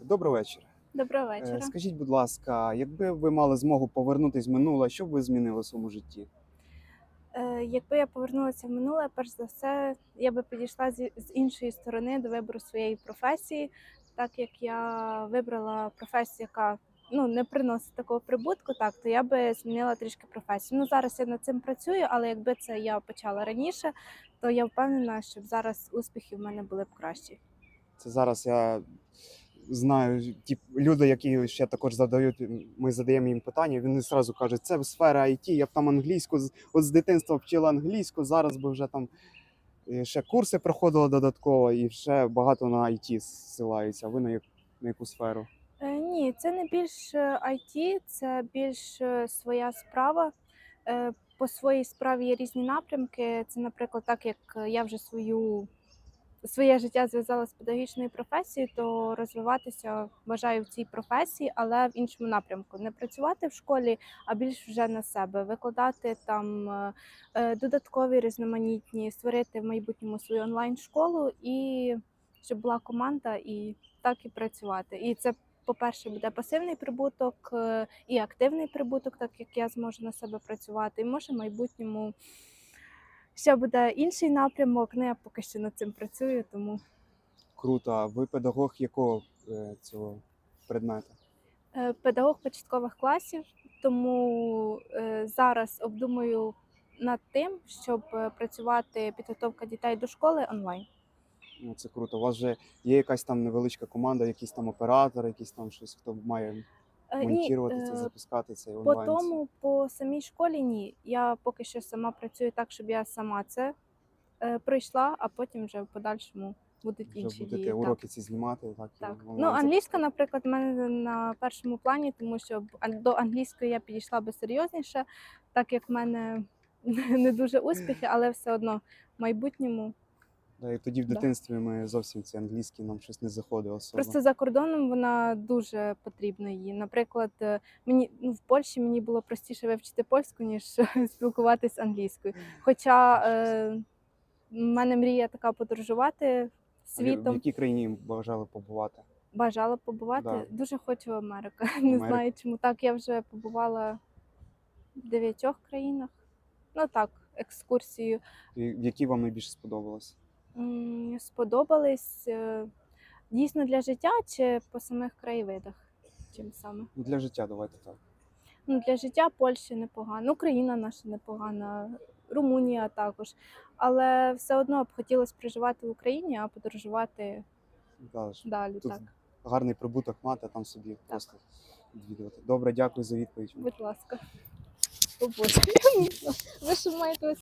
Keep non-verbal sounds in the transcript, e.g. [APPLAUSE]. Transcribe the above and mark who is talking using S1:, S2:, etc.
S1: Добрий вечір.
S2: Доброго
S1: Е,
S2: вечора.
S1: Скажіть, будь ласка, якби ви мали змогу повернутись в минуле, що б ви змінили в своєму житті?
S2: Е, Якби я повернулася в минуле, перш за все, я би підійшла з іншої сторони до вибору своєї професії, так як я вибрала професію, яка ну не приносить такого прибутку, так то я би змінила трішки професію. Ну зараз я над цим працюю, але якби це я почала раніше, то я впевнена, що зараз успіхи в мене були б кращі.
S1: Це зараз я знаю, ті люди, які ще також задають, ми задаємо їм питання, вони одразу кажуть, це сфера IT, я б там англійську, от з дитинства вчила англійську, зараз би вже там е, ще курси проходила додатково і ще багато на IT ссилаються. А ви на, як- на яку сферу?
S2: Е, Ні, це не більш е, IT, це більш е, своя справа. Е, По своїй справі є різні напрямки. Це, наприклад, так як е, я вже свою своє життя зв'язала з педагогічною професією, то розвиватися бажаю в цій професії, але в іншому напрямку. Не працювати в школі, а більш вже на себе, викладати там е, е, додаткові різноманітні, створити в майбутньому свою онлайн-школу і щоб була команда і так і працювати. І це, по-перше, буде пасивний прибуток е, і активний прибуток, так як я зможу на себе працювати. І може в майбутньому ще буде інший напрямок. Ну я поки що над цим працюю, тому
S1: Круто. А ви педагог якого е, цього предмету?
S2: Е, педагог початкових класів, тому е, зараз обдумую над тим, щоб працювати підготовка дітей до школи онлайн.
S1: Ну, це круто. У вас вже є якась там невеличка команда, якийсь там оператор, якийсь там щось, хто має монтувати це,
S2: е,
S1: запускати цей
S2: По тому, по самій школі ні. Я поки що сама працюю так, щоб я сама це е, пройшла, а потім вже в подальшому будуть
S1: вже
S2: інші
S1: будете
S2: дії. Так.
S1: уроки ці знімати, так,
S2: Так. Ну, англійська, наприклад, в мене на першому плані, тому що до англійської я підійшла би серйозніше, так як в мене [LAUGHS] не дуже успіхи, але все одно в майбутньому.
S1: Да, і тоді в
S2: Да.
S1: дитинстві ми зовсім ці англійські нам щось не заходить особо.
S2: Просто за кордоном вона дуже потрібна їй. Наприклад, е, мені ну, в Польщі мені було простіше вивчити польську, ніж [LAUGHS] спілкуватися англійською. Хоча е, в мене мрія така подорожувати
S1: А в- якій країні бажали побувати?
S2: Бажала побувати.
S1: Да.
S2: Дуже хочу Америку. [LAUGHS] Не знаю чому. Так, я вже побувала в дев'ятьох країнах. Ну так, екскурсію.
S1: І в якій вам найбільше сподобалось?
S2: Сподобались е, дійсно для життя чи по самих краєвидах? Чим саме?
S1: Ну, Для життя давайте так.
S2: Ну, для життя Польща непогана, Україна наша непогана, Румунія також. Але все одно б хотілося проживати в Україні, а подорожувати
S1: Да, ж.
S2: далі.
S1: Тут
S2: Так,
S1: гарний прибуток мати, там собі просто відвідувати. Добре, дякую за відповідь.
S2: будь ласка. О, Боже. [LAUGHS] Ви що маєте